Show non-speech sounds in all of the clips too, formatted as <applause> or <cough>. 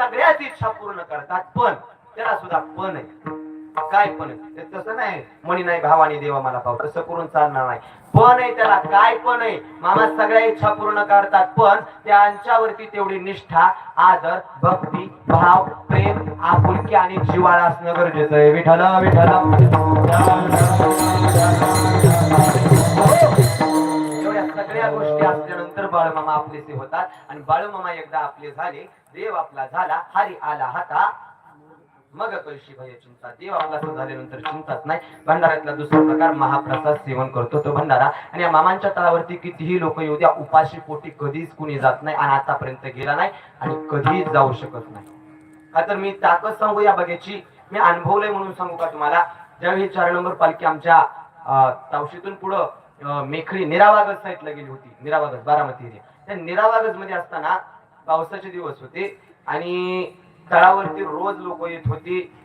सगळ्याच इच्छा पूर्ण करतात. पण त्याला सुद्धा पण आहे. काय पण आहे? तसं नाही. म्हणी नाही भावानी देवा मला भाव तसं करून चालणार नाही. पण आहे त्याला काय पण आहे? मामा सगळ्या इच्छा पूर्ण करतात. पण त्यांच्यावरती तेवढी निष्ठा आदर भक्ती भाव प्रेम आपुलकी आणि जिवाळा असणं गरजेचं आहे. विठल विठल सगळ्या गोष्टी असल्यानंतर बाळूमामा आपलेसे होतात. आणि बाळूमामा एकदा आपले झाले देव आपला झाला हरी आला हाता मग कळशी भय चिंता. देव आपला झाल्यानंतर चिंताच नाही. भंडाऱ्यातला दुसरा प्रकार महाप्रसाद सेवन करतो तो भंडारा. आणि या मामांच्या तळावरती कितीही लोक येऊ द्या उपाशी पोटी कधीच कुणी जात नाही आणि आतापर्यंत गेला नाही आणि कधीच जाऊ शकत नाही. का तर मी ताकद सांगू या बघ्याची मी अनुभवलंय म्हणून सांगू का तुम्हाला? ज्यावेळी चार नंबर पालखी आमच्या अं, तावशीतून पुढं मेखळी निरावागज साईटला गेली होती निरावागज बारामती एरिया त्या निरावागजमध्ये असताना पावसाचे दिवस होते आणि तळावरती रोज लोक येत होती.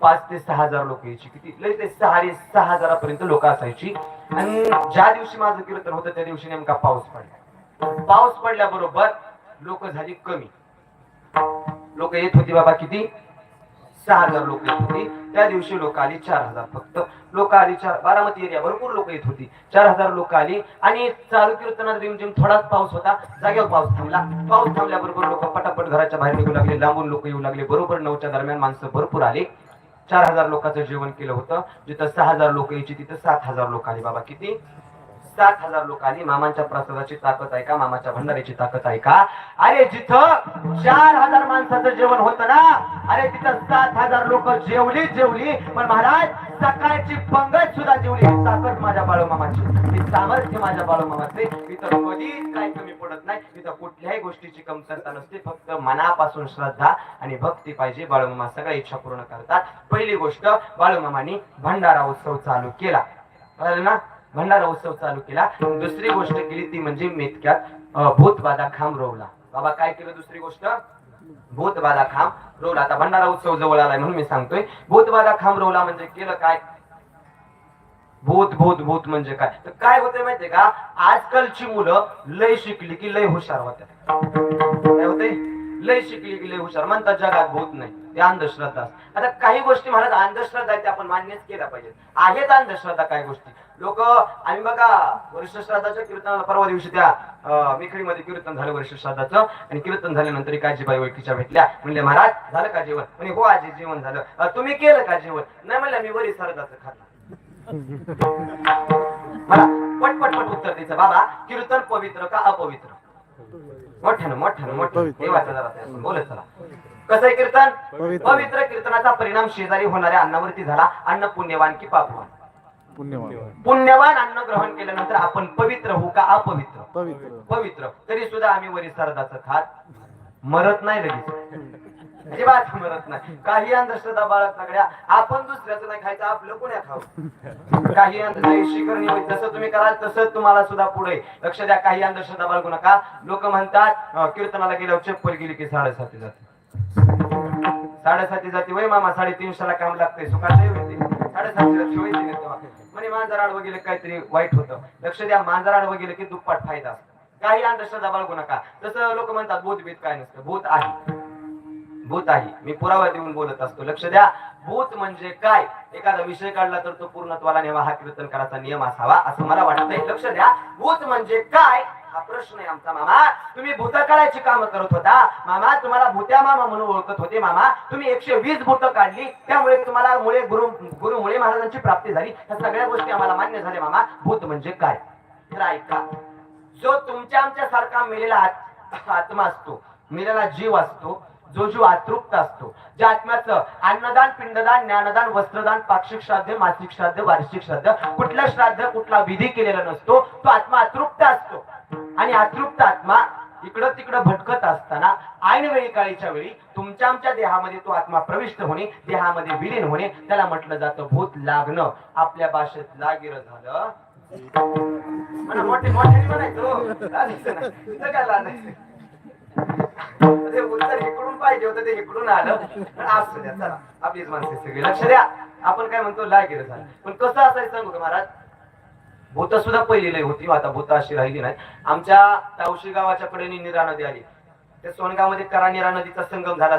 पाच ते सहा हजार लोक यायची. किती? लय ते सहा सहा हजारापर्यंत लोक असायची. आणि ज्या दिवशी माझं कीर्तन होतं त्या दिवशी नेमका पाऊस पडला. पाऊस पडल्याबरोबर लोक झाली कमी. लोक येत होती बाबा किती? सहा हजार लोक येत होती. त्या दिवशी लोक आली चार हजार फक्त. लोक आली चार बारामती एरिया भरपूर लोक येत होती. चार हजार लोक आली आणि चालू कीर्तनात रिमझिम थोडाच पाऊस होता. जागेवर पाऊस थांबला. पाऊस थांबल्याबरोबर लोक पटापट घराच्या बाहेर निघू लागले लांबून लोक येऊ लागले. बरोबर नऊच्या दरम्यान माणसं भरपूर आली. चार हजार लोकांचं जेवण केलं होतं. जिथं सहा हजार लोक यायची तिथं सात हजार लोक आली. बाबा किती? सात हजार लोक आली मामांच्या प्रसादाची ताकद आहे का? मामाच्या भंडाऱ्याची ताकद आहे का? अरे जिथं चार हजार माणसाचं जेवण होतं ना अरे तिथं सात हजार लोक जेवली जेवली. पण महाराज सकाळची पंगत सुद्धा जेवली. ही ताकद माझ्या बाळूमामाची. ही सामर्थ्य माझ्या बाळूमामाचे. इथं कधीच काही कमी पडत नाही. इथं कुठल्याही गोष्टीची कमतरता नसते. फक्त मनापासून श्रद्धा आणि भक्ती पाहिजे. बाळूमामा सगळ्या इच्छा पूर्ण करतात. पहिली गोष्ट बाळूमामानी भंडारा उत्सव चालू केला. कळलं ना? भंडारा उत्सव चालू केला. दुसरी गोष्ट केली ती म्हणजे मेतक्यात भूतबाधा खांब रोवला. बाबा काय केलं दुसरी गोष्ट? भूतबाधा खांब रोवला. आता भंडारा उत्सव जवळ आलाय म्हणून मी सांगतोय. भूतबाधा खांब रोवला म्हणजे केलं काय? भूत भूत भूत म्हणजे काय? तर काय होतंय माहितीये का? आजकालची मुलं लय शिकली की लय हुशार होत्या. काय होते लय शिकली की लय हुशार. म्हणतात जगात होत नाही. ते अंधश्रद्धा आता काही गोष्टी महाराज अंधश्रद्धा आहेत त्या आपण मान्यच केल्या पाहिजेत. आहेत अंधश्रद्धा काही गोष्टी. लोक आम्ही बघा वरिष्ठ श्राद्धाच्या कीर्तनाला परवा दिवशी त्या विखडीमध्ये कीर्तन झालं वरिष्ठ श्राद्धाचं. आणि कीर्तन झाल्यानंतर काजीबाई ओळखीच्या भेटल्या. म्हणले महाराज झालं का जेवण? म्हणजे हो आजी जेवण झालं. तुम्ही केलं का जेवण? नाही म्हणलं मी वरी सरदाचं खाल्लं. <laughs> मला पटपट पट उत्तर द्यायचं. बाबा कीर्तन पवित्र का अपवित्र? मोठ्यानं मोठ्यानं मोठ्यानं. दारात आहे. बोलत चला. कसं आहे कीर्तन? पवित्र. कीर्तनाचा परिणाम शेजारी होणाऱ्या अन्नावरती झाला. अन्न पुण्यवान की पापवान? पुण्यवान. पुण्यवान अन्न ग्रहण केल्यानंतर आपण पवित्र होऊ का अपवित्र? पवित्र. पवित्र. तरी सुद्धा आम्ही वरी सरदाचं खात मरत नाही लगेच. अजिबात मरत नाही. काही अंधश्रद्धा बाळग सगळ्या आपण दुसऱ्याचं नाही खायचं आपलं कोण्या खाऊ काही अंधश्रद्धा जसं तुम्ही कराल तसं तुम्हाला सुद्धा पुढे. लक्ष द्या काही अंधश्रद्धा बाळगू नका. लोक म्हणतात कीर्तनाला गेल्यावर चप्पल गेली की साडेसाती जाते. साडेसाती जाते. वय मामा साडेतीनशेला काम लागतंय. सुखाचे होते म्हणे मांजर आडवं गेलं काहीतरी वाईट होतं. लक्ष द्या मांजर आडवं गेलं की दुप्पट फायदा असतो. काही अंधश्रद्धा बाळगू नका. तसं लोक म्हणतात भूत बीत काय नसतं. भूत आहे. भूत आहे. मी पुरावा देऊन बोलत असतो. लक्ष द्या. भूत म्हणजे काय? एखादा विषय काढला तर तो पूर्णत्वाला नेवा हा कीर्तन करायचा नियम असावा असं मला वाटतंय लक्ष द्या. भूत म्हणजे काय? हा प्रश्न आहे आमचा मामा. तुम्ही भूतकाळाची कामं करत होता. मामा तुम्हाला भूत्या मामा म्हणून ओळखत होते मामा. तुम्ही एकशे वीस भूत काढली. त्यामुळे तुम्हाला मुळे गुरु गुरु मुळे महाराजांची प्राप्ती झाली. ह्या सगळ्या गोष्टी आम्हाला मान्य झाल्या मामा. भूत म्हणजे काय? तर ऐका. जो तुमच्या आमच्या सारखा मेलेला आत्मा असतो मेलेला जीव असतो जो जीव अतृप्त असतो ज्या आत्म्याचं अन्नदान पिंडदान ज्ञानदान वस्त्रदान पाक्षिक श्राद्ध मासिक श्राद्ध वार्षिक श्राद्ध कुठला श्राद्ध कुठला विधी केलेला नसतो तो आत्मा अतृप्त असतो. आणि अतृप्त आत्मा इकडं तिकडं भटकत असताना ऐन वेळी काळीच्या वेळी तुमच्या आमच्या देहामध्ये तो आत्मा प्रविष्ट होणे देहामध्ये विलीन होणे त्याला म्हटलं जातं भूत लागणं. आपल्या भाषेत लागिर झालं. मोठे मोठ्याने म्हणायचं. नाही. काय लागायचं ते उत्तर इकडून पाहिजे होतं ते इकडून आलं. पण असू द्या चला. आपलीच माणसे सगळी. लक्ष द्या. आपण काय म्हणतो लागिर झालं पण कसं असायचं सांगू का महाराज? भूत सुद्धा पहिली लय होती. आता भूत अशी राहिली नाही. आमच्या तावशी गावाच्या कडेने निरा नदी आली. त्या सोनगावमध्ये करा निरा नदीचा संगम झाला.